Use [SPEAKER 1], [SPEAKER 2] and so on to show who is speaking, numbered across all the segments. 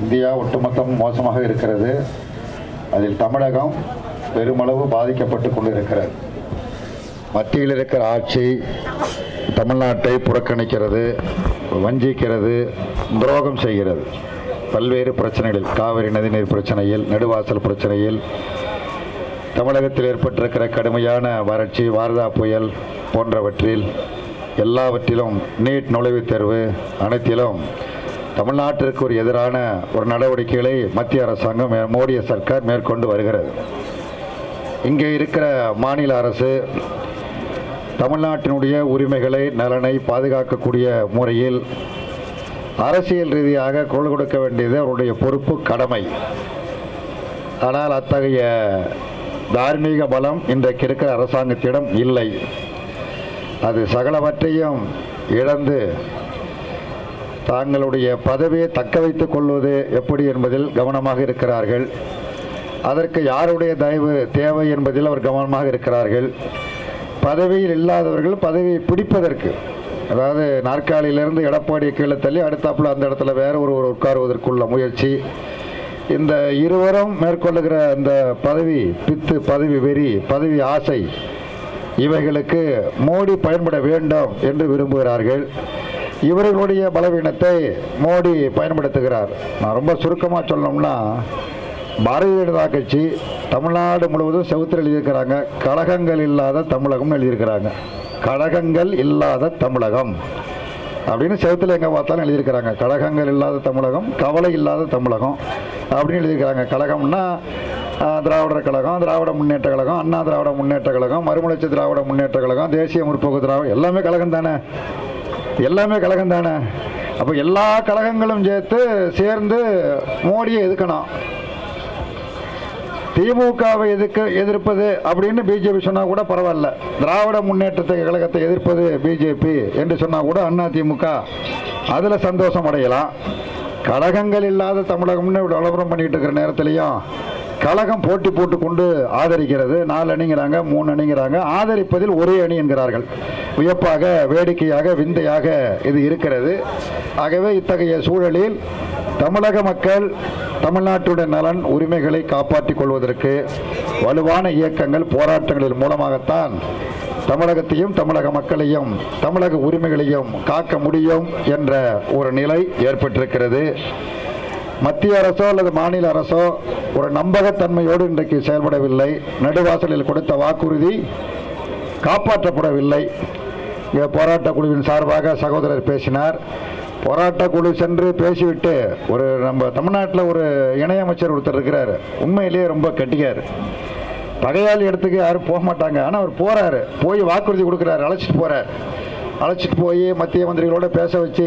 [SPEAKER 1] India ஒட்டுமொத்தம் மோசமாக இருக்கிறது. அதில் தமிழகம் பெருமளவு பாதிக்கப்பட்டு கொண்டு இருக்கிறது மத்தியில் இருக்கிற ஆட்சி தமிழ்நாட்டை புறக்கணிக்கிறது வஞ்சிக்கிறது துரோகம் செய்கிறது. பல்வேறு பிரச்சனைகளில் காவிரி நதிநீர் பிரச்சனையில் நெடுவாசல் பிரச்சனையில் தமிழகத்தில் ஏற்பட்டிருக்கிற கடுமையான வறட்சி வாரதா புயல் போன்றவற்றில் எல்லாவற்றிலும் நீட் நுழைவுத் தேர்வு அனைத்திலும் தமிழ்நாட்டிற்கு ஒரு எதிரான ஒரு நடவடிக்கைகளை மத்திய அரசாங்கம் மோடிய மோடி சர்க்கார் மேற்கொண்டு வருகிறது. இங்கே இருக்கிற மாநில அரசு தமிழ்நாட்டினுடைய உரிமைகளை நலனை பாதுகாக்கக்கூடிய முறையில் அரசியல் ரீதியாக குரல் கொடுக்க வேண்டியது அவருடைய பொறுப்பு கடமை. ஆனால் அத்தகைய தார்மீக பலம் இன்றைக்கு இருக்கிற அரசாங்கத்திடம் இல்லை. அது சகலவற்றையும் இழந்து தாங்களுடைய பதவியை தக்க வைத்துக் கொள்வது எப்படி என்பதில் கவனமாக இருக்கிறார்கள். அதற்கு யாருடைய தயவு தேவை என்பதில் அவர் கவனமாக இருக்கிறார்கள். பதவியில் இல்லாதவர்கள் பதவியை பிடிப்பதற்கு அதாவது நாற்காலியிலிருந்து எடப்பாடியை கீழே தள்ளி அடுத்தாப்புல அந்த இடத்துல வேற ஒருவர் உட்காருவதற்குள்ள முயற்சி. இந்த இருவரும் மேற்கொள்ளுகிற அந்த பதவி பித்து பதவி வெறி பதவி ஆசை இவைகளுக்கு மோடி பயன்பட வேண்டும் என்று விரும்புகிறார்கள். இவர்களுடைய பலவீனத்தை மோடி பயன்படுத்துகிறார். நான் ரொம்ப சுருக்கமாக சொல்லணும்னா பாரதிய ஜனதா கட்சி தமிழ்நாடு முழுவதும் செவுத்தில் எழுதியிருக்கிறாங்க. கழகங்கள் இல்லாத தமிழகம்னு எழுதியிருக்கிறாங்க. கழகங்கள் இல்லாத தமிழகம் அப்படின்னு செவத்தில் எங்கே பார்த்தாலும் எழுதியிருக்கிறாங்க. கழகங்கள் இல்லாத தமிழகம் கவலை இல்லாத தமிழகம் அப்படின்னு எழுதியிருக்கிறாங்க. கழகம்னா திராவிடர் கழகம் திராவிட முன்னேற்ற கழகம் அண்ணா திராவிட முன்னேற்ற கழகம் மறுமலர்ச்சி திராவிட முன்னேற்ற கழகம் தேசிய முற்போக்கு திராவிட எல்லாமே கழகம் தானே? எல்லாமே கழகம் தானே? அப்போ எல்லா கழகங்களும் சேர்த்து சேர்ந்து மோடியை எதுக்கணும் திமுகவை எதிர்க்க எதிர்ப்பது அப்படின்னு பிஜேபி சொன்னால் கூட பரவாயில்ல. திராவிட முன்னேற்றத்தை கழகத்தை எதிர்ப்பது பிஜேபி என்று சொன்னால் கூட அண்ணா திமுக. சந்தோஷம் அடையலாம். கழகங்கள் இல்லாத தமிழகம்னு இவ்வளோ விளம்பரம் பண்ணிட்டு இருக்கிற நேரத்துலையும் கழகம் போட்டி போட்டு கொண்டு ஆதரிக்கிறது. நாலு அணிங்கிறாங்க மூணு அணிங்கிறாங்க. ஆதரிப்பதில் ஒரே அணி என்கிறார்கள். வியப்பாக வேடிக்கையாக விந்தையாக இது இருக்கிறது. ஆகவே இத்தகைய சூழலில் தமிழக மக்கள் தமிழ்நாட்டுடைய நலன் உரிமைகளை காப்பாற்றிக் கொள்வதற்கு வலுவான இயக்கங்கள் போராட்டங்களின் மூலமாகத்தான் தமிழகத்தையும் தமிழக மக்களையும் தமிழக உரிமைகளையும் காக்க முடியும் என்ற ஒரு நிலை ஏற்பட்டிருக்கிறது. மத்திய அரசோ அல்லது மாநில அரசோ ஒரு நம்பகத்தன்மையோடு இன்றைக்கு செயல்படவில்லை. நடுவாசலில் கொடுத்த வாக்குறுதி காப்பாற்றப்படவில்லை. இங்கே போராட்ட குழுவின் சார்பாக சகோதரர் பேசினார். போராட்ட குழு சென்று பேசிவிட்டு ஒரு நம்ம தமிழ்நாட்டில் ஒரு இணையமைச்சர் ஒருத்தர் இருக்கிறார். உண்மையிலேயே ரொம்ப கட்டிக்கார் பகையாளி இடத்துக்கு யாரும் போக மாட்டாங்க. ஆனால் அவர் போகிறாரு போய் வாக்குறுதி கொடுக்குறாரு. அழைச்சிட்டு போகிறார் அழைச்சிட்டு போய் மத்திய மந்திரிகளோட பேச வச்சு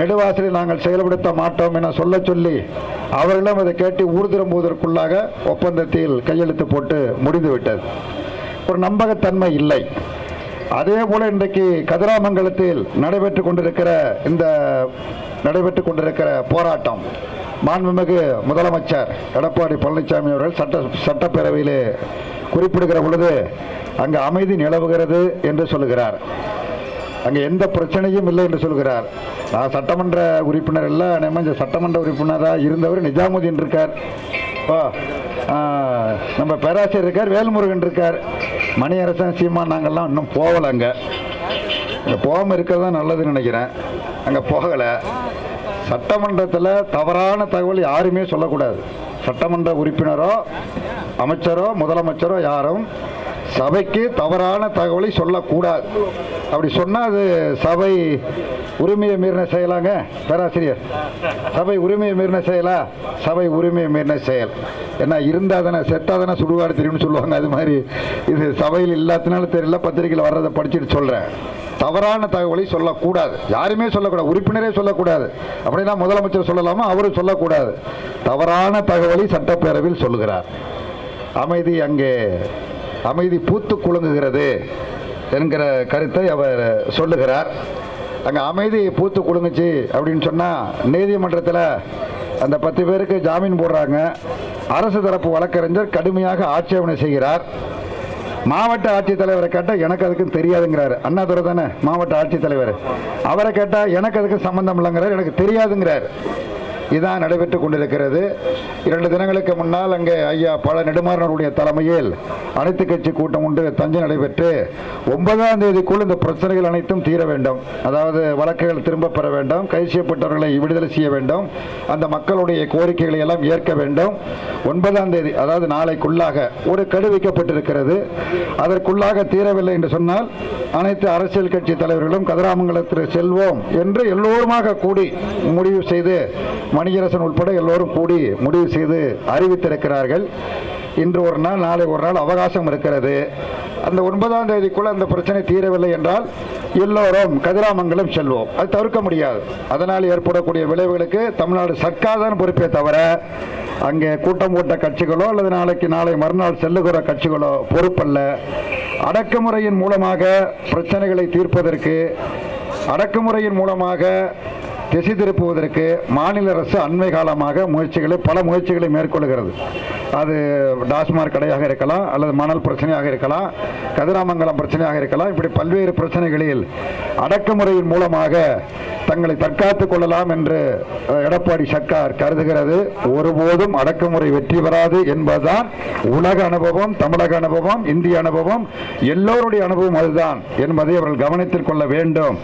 [SPEAKER 1] நெடுவாசலில் நாங்கள் செயல்படுத்த மாட்டோம் என சொல்ல சொல்லி அவர்களும் அதை கேட்டு ஊர்திரும்புவதற்குள்ளாக ஒப்பந்தத்தில் கையெழுத்து போட்டு முடிந்து விட்டது. ஒரு நம்பகத்தன்மை இல்லை. அதே போல் இன்றைக்கு கதிராமங்கலத்தில் நடைபெற்று கொண்டிருக்கிற இந்த நடைபெற்று கொண்டிருக்கிற போராட்டம் மாண்புமிகு முதலமைச்சர் எடப்பாடி பழனிசாமி அவர்கள் சட்ட சட்டப்பேரவையிலே குறிப்பிடுகிற பொழுது அங்கு அமைதி நிலவுகிறது என்று சொல்லுகிறார். அங்கே எந்த பிரச்சனையும் இல்லை என்று சொல்கிறார் நான் சட்டமன்ற உறுப்பினர் இல்லை நம்ம இந்த சட்டமன்ற உறுப்பினராக இருந்தவர் நிஜாமுதீன் இருக்கார். ஓ நம்ம பேராசிரியர் இருக்கார் வேல்முருகன் இருக்கார். மணியரசன் சீமான் நாங்கள்லாம் இன்னும் போகலை அங்கே. அங்கே போகாமல் இருக்கிறது தான் நல்லதுன்னு நினைக்கிறேன். அங்கே போகலை. சட்டமன்றத்தில் தவறான தகவல் யாருமே சொல்லக்கூடாது. சட்டமன்ற உறுப்பினரோ அமைச்சரோ முதலமைச்சரோ யாரும் சபைக்கு தவறான தகவலை சொல்லக்கூடாது. அப்படி சொன்னால் அது சபை உரிமையை மீறின செயலாங்க பேராசிரியர். சபை உரிமையை மீறின செயலா? சபை உரிமையை மீறின செயல். ஏன்னா இருந்தால் தானே செட்டால் தானே சுடுகாடு தெரியும்னு சொல்லுவாங்க. அது மாதிரி இது சபையில் இல்லாதனால தெரியல பத்திரிக்கையில் வர்றதை படிச்சுட்டு சொல்கிறேன் தவறான தகவலை சொல்லக்கூடாது. யாருமே சொல்லக்கூடாது. உறுப்பினரே சொல்லக்கூடாது. அப்படின்னா முதலமைச்சர் சொல்லலாமா? அவரும் சொல்லக்கூடாது. தவறான தகவலை சட்டப்பேரவையில் சொல்லுகிறார். அமைதி அங்கே அமைதி பூத்து குலுங்குகிறது என்கிற கருத்தை அவர் சொல்லுகிறார். அங்கே அமைதி பூத்து குலுங்குச்சு அப்படின்னு சொன்னால் நீதிமன்றத்தில் அந்த பத்து பேருக்கு ஜாமீன் போடுறாங்க. அரசு தரப்பு வழக்கறிஞர் கடுமையாக ஆட்சேபனை செய்கிறார். மாவட்ட ஆட்சித்தலைவரை கேட்டால் எனக்கு அதுக்கும் தெரியாதுங்கிறாரு. அண்ணாதுரை தானே? மாவட்ட ஆட்சித்தலைவர். அவரை கேட்டால் எனக்கு அதுக்கு சம்மந்தம் இல்லைங்கிறார் எனக்கு தெரியாதுங்கிறார். இதான் நடைபெற்றுக் கொண்டிருக்கிறது. இரண்டு தினங்களுக்கு முன்னால் அங்கே ஐயா பல நெடுமாறனுடைய தலைமையில் அனைத்து கட்சி கூட்டம் ஒன்று தஞ்சை நடைபெற்று ஒன்பதாம் தேதிக்குள் இந்த பிரச்சனைகள் அனைத்தும் தீர வேண்டும். அதாவது வழக்குகள் திரும்ப பெற வேண்டும். கைது செய்யப்பட்டவர்களை விடுதலை செய்ய வேண்டும். அந்த மக்களுடைய கோரிக்கைகளை எல்லாம் ஏற்க வேண்டும். ஒன்பதாம் தேதி அதாவது நாளைக்குள்ளாக ஒரு கடு வைக்கப்பட்டிருக்கிறது. அதற்குள்ளாக தீரவில்லை என்று சொன்னால் அனைத்து அரசியல் கட்சி தலைவர்களும் கதிராமங்கலத்தில் செல்வோம் என்று எல்லோருமாக கூடி முடிவு செய்து மணியரசன் உட்பட எல்லோரும் கூடி முடிவு செய்து அறிவித்திருக்கிறார்கள். இன்று ஒரு நாள் நாளை ஒரு நாள் அவகாசம் இருக்கிறது. அந்த ஒன்பதாம் தேதிக்குள்ள அந்த பிரச்சனை தீரவில்லை என்றால் எல்லோரும் கதிராமங்கலம் செல்வோம். அது தவிர்க்க முடியாது. அதனால் ஏற்படக்கூடிய விளைவுகளுக்கு தமிழ்நாடு சர்க்கார் தான் பொறுப்பே தவிர அங்கே கூட்டம் போட்ட கட்சிகளோ அல்லது நாளைக்கு நாளை மறுநாள் செல்லுகிற கட்சிகளோ பொறுப்பல்ல. அடக்குமுறையின் மூலமாக பிரச்சனைகளை தீர்ப்பதற்கு அடக்குமுறையின் மூலமாக திசை திருப்புவதற்கு மாநில அரசு அண்மை காலமாக முயற்சிகளை பல முயற்சிகளை மேற்கொள்கிறது. அது டாஸ்மாக் கடையாக இருக்கலாம் அல்லது மணல் பிரச்சனையாக இருக்கலாம் கதிராமங்கலம் பிரச்சனையாக இருக்கலாம் இப்படி பல்வேறு பிரச்சனைகளில் அடக்குமுறையின் மூலமாக தங்களை தற்காத்துக் கொள்ளலாம் என்று எடப்பாடி சர்க்கார் கருதுகிறது. ஒருபோதும் அடக்குமுறை வெற்றி பெறாது என்பதுதான் உலக அனுபவம் தமிழக அனுபவம் இந்திய அனுபவம் எல்லோருடைய அனுபவம் அதுதான் என்பதை அவர்கள் கவனத்தில் கொள்ள வேண்டும்.